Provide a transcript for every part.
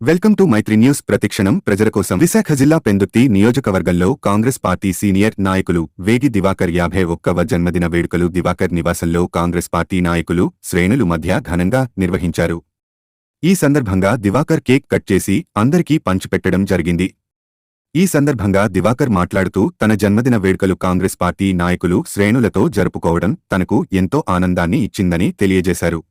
Welcome to Mythri news. ప్రతిక్షణం ప్రజల కోసం విశాఖ జిల్లా పెందుర్తి నియోజకవర్గంలో కాంగ్రెస్ పార్టీ సీనియర్ నాయకులు వేగి దివాకర్ యాభై ఒక్కవ జన్మదిన వేడుకలు దివాకర్ నివాసంలో కాంగ్రెస్ పార్టీ నాయకులు శ్రేణులు మధ్య ఘనంగా నిర్వహించారు. ఈ సందర్భంగా దివాకర్ కేక్ కట్ చేసి అందరికీ పంచిపెట్టడం జరిగింది. ఈ సందర్భంగా దివాకర్ మాట్లాడుతూ తన జన్మదిన వేడుకలు కాంగ్రెస్ పార్టీ నాయకులు శ్రేణులతో జరుపుకోవడం తనకు ఎంతో ఆనందాన్ని ఇచ్చిందని తెలియజేశారు.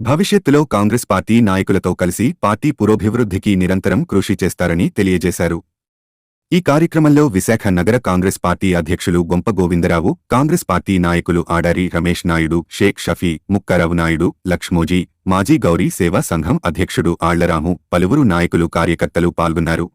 భవిష్యత్తులో కాంగ్రెస్ పార్టీ నాయకులతో కలిసి పార్టీ పురోభివృద్ధికి నిరంతరం కృషి చేస్తారని తెలియజేశారు. ఈ కార్యక్రమంలో విశాఖ నగర కాంగ్రెస్ పార్టీ అధ్యక్షులు గొంప గోవిందరావు కాంగ్రెస్ పార్టీ నాయకులు ఆడారి రమేష్ నాయుడు షేక్ షఫీ ముక్కారావు నాయుడు లక్ష్మోజీ మాజీ గౌరీ సేవా సంఘం అధ్యక్షుడు ఆళ్ళరాము పలువురు నాయకులు కార్యకర్తలు పాల్గొన్నారు.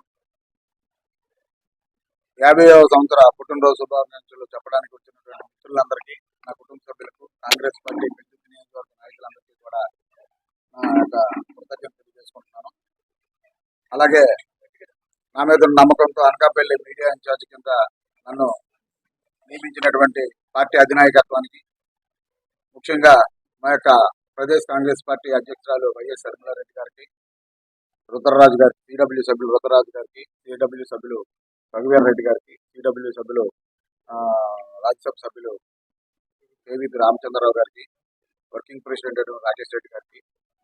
యాభైవ సంవత్సర పుట్టినరోజు శుభాకాంక్షలు చెప్పడానికి వచ్చినటువంటి మిత్రులందరికీ నా కుటుంబ సభ్యులకు కాంగ్రెస్ పార్టీ విద్యుత్ నియోజకవర్గ నాయకులందరికీ కూడా నా యొక్క కృతజ్ఞత తెలియజేసుకుంటున్నాను. అలాగే నా మీద నమ్మకంతో అనకాపల్లి మీడియా ఇన్ఛార్జ్ కింద నన్ను నియమించినటువంటి పార్టీ అధినాయకత్వానికి ముఖ్యంగా మా యొక్క ప్రదేశ్ కాంగ్రెస్ పార్టీ అధ్యక్షురాలు వైఎస్ రెడ్డి గారికి రుద్రరాజు గారికి సిడబ్ల్యూ సభ్యులు రుద్రరాజు గారికి సిడబ్ల్యూ సభ్యులు రఘువీర్ రెడ్డి గారికి సిడబ్ల్యూ సభ్యులు రాజ్యసభ సభ్యులు కేవీపీ రామచంద్రరావు గారికి వర్కింగ్ ప్రెసిడెంట్ రాజేష్ రెడ్డి గారికి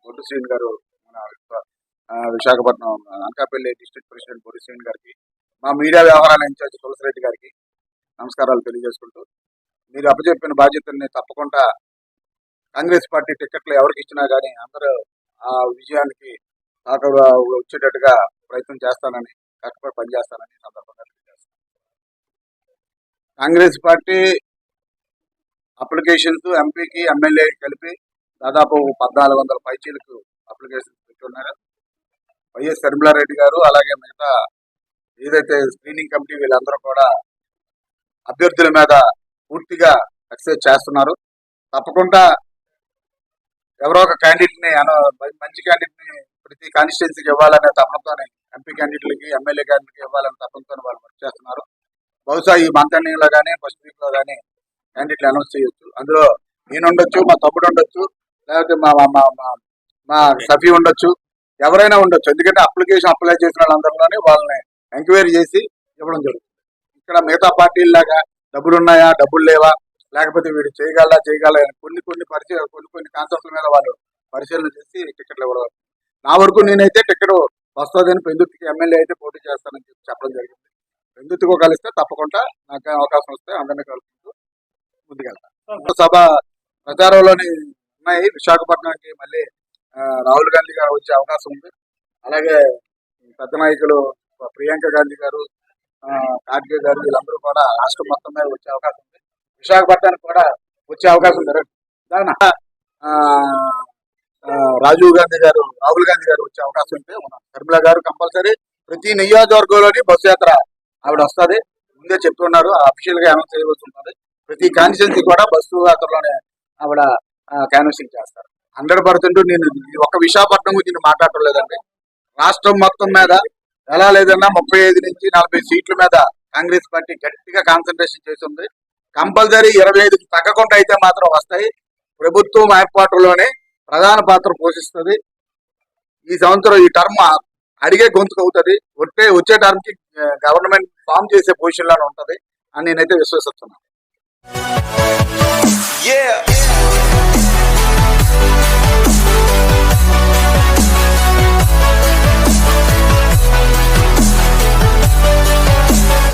బొడ్డు శ్రీని గారు మన విశాఖపట్నం అనకాపల్లి డిస్ట్రిక్ట్ ప్రెసిడెంట్ బొడ్డు శ్రీన్ గారికి మా మీడియా వ్యవహారాల ఇన్ఛార్జ్ తులసిరెడ్డి గారికి నమస్కారాలు తెలియజేసుకుంటూ మీరు అప్పచెప్పిన బాధ్యతల్ని తప్పకుండా కాంగ్రెస్ పార్టీ టికెట్లు ఎవరికి ఇచ్చినా కానీ అందరూ ఆ విజయానికి సహకార వచ్చేటట్టుగా ప్రయత్నం చేస్తానని కష్టపడి పనిచేస్తానని సందర్భంగా తెలియజేస్తాను కాంగ్రెస్ పార్టీ అప్లికేషన్స్ ఎంపీకి ఎమ్మెల్యే కలిపి దాదాపు పద్నాలుగు వందల పైచీలకు అప్లికేషన్స్ పెట్టున్నారు. వైఎస్ శర్మిలారెడ్డి గారు అలాగే మిగతా ఏదైతే స్క్రీనింగ్ కమిటీ వీళ్ళందరూ కూడా అభ్యర్థుల మీద పూర్తిగా ఎక్సైజ్ చేస్తున్నారు. తప్పకుండా ఎవరో ఒక క్యాండిడేట్ని మంచి క్యాండిడేట్ని ప్రతి కాన్స్టిట్యున్సీకి ఇవ్వాలనే తపనతోనే ఎంపీ క్యాండిడేట్లకి ఎమ్మెల్యే క్యాండిడేట్కి ఇవ్వాలనే తపనతోనే వాళ్ళు వర్క్ చేస్తున్నారు. బహుశా ఈ మంత్ ఎండింగ్లో కానీ ఫస్ట్ వీక్లో కానీ క్యాండిడేట్లు అనౌన్స్ చేయొచ్చు. అందులో నేను ఉండొచ్చు మా తమ్ముడు ఉండొచ్చు లేకపోతే మా మా మా మా- మా సఫీ ఉండొచ్చు ఎవరైనా ఉండొచ్చు. ఎందుకంటే అప్లికేషన్ అప్లై చేసిన వాళ్ళందరిలోనే వాళ్ళని ఎంక్వైరీ చేసి ఇవ్వడం జరుగుతుంది. ఇక్కడ మిగతా పార్టీల్లాగా డబ్బులు ఉన్నాయా డబ్బులు లేవా లేకపోతే వీడు చేయగలరా చేయగలరా అని కొన్ని కొన్ని పరిచయ కొన్ని కొన్ని కాన్సెప్ట్ల మీద వాళ్ళు పరిశీలన చేసి టికెట్లు ఇవ్వడం నా వరకు నేనైతే టికెట్ వస్తుందని పెందుతికి ఎమ్మెల్యే అయితే పోటీ చేస్తానని చెప్పి చెప్పడం జరిగింది. పెందుర్తికి కలిస్తే తప్పకుండా నాకు అవకాశం వస్తే అందరినీ కలుపుకుంటూ ముందుకెళ్తాను సభ ప్రచారంలోని ఉన్నాయి. విశాఖపట్నానికి మళ్ళీ ఆ, రాహుల్ గాంధీ గారు వచ్చే అవకాశం ఉంది. అలాగే పెద్ద నాయకులు ప్రియాంక గాంధీ గారు ఆ, గారు వీళ్ళందరూ కూడా రాష్ట్రం మొత్తం మీద వచ్చే అవకాశం ఉంది. విశాఖపట్నానికి కూడా వచ్చే అవకాశం జరగదు దాని ఆ, రాజీవ్ గాంధీ గారు రాహుల్ గాంధీ గారు వచ్చే అవకాశం ఉంటే ఉన్నారు శర్మిల గారు కంపల్సరీ ప్రతి నియోజకవర్గంలోని బస్సు యాత్ర ఆవిడ వస్తుంది. ముందే చెప్తున్నారు అఫీషియల్గా అనౌన్స్ చేయవలసి ఉంటుంది. ప్రతి కాన్స్టిట్యున్సీ కూడా బస్సు యాత్రలోనే ఆవిడ క్యాన్వసింగ్ చేస్తారు. హండ్రెడ్ పర్సెంట్ నేను ఒక విశాఖపట్నం గురించి నేను మాట్లాడటం లేదండి రాష్ట్రం మొత్తం మీద ఎలా లేదన్నా ముప్పై ఐదు నుంచి నలభై సీట్ల మీద కాంగ్రెస్ పార్టీ గట్టిగా కాన్సన్ట్రేషన్ చేస్తుంది కంపల్సరీ ఇరవై ఐదుకి తగ్గకుండా అయితే మాత్రం వస్తాయి. ప్రభుత్వం ఏర్పాటులోనే ప్రధాన పాత్ర పోషిస్తుంది. ఈ సంవత్సరం ఈ టర్మ్ అడిగే గొంతుకు అవుతుంది. వచ్చే వచ్చే టర్మ్కి గవర్నమెంట్ ఫామ్ చేసే పొజిషన్లోనే ఉంటుంది అని నేనైతే విశ్వసిస్తున్నాను.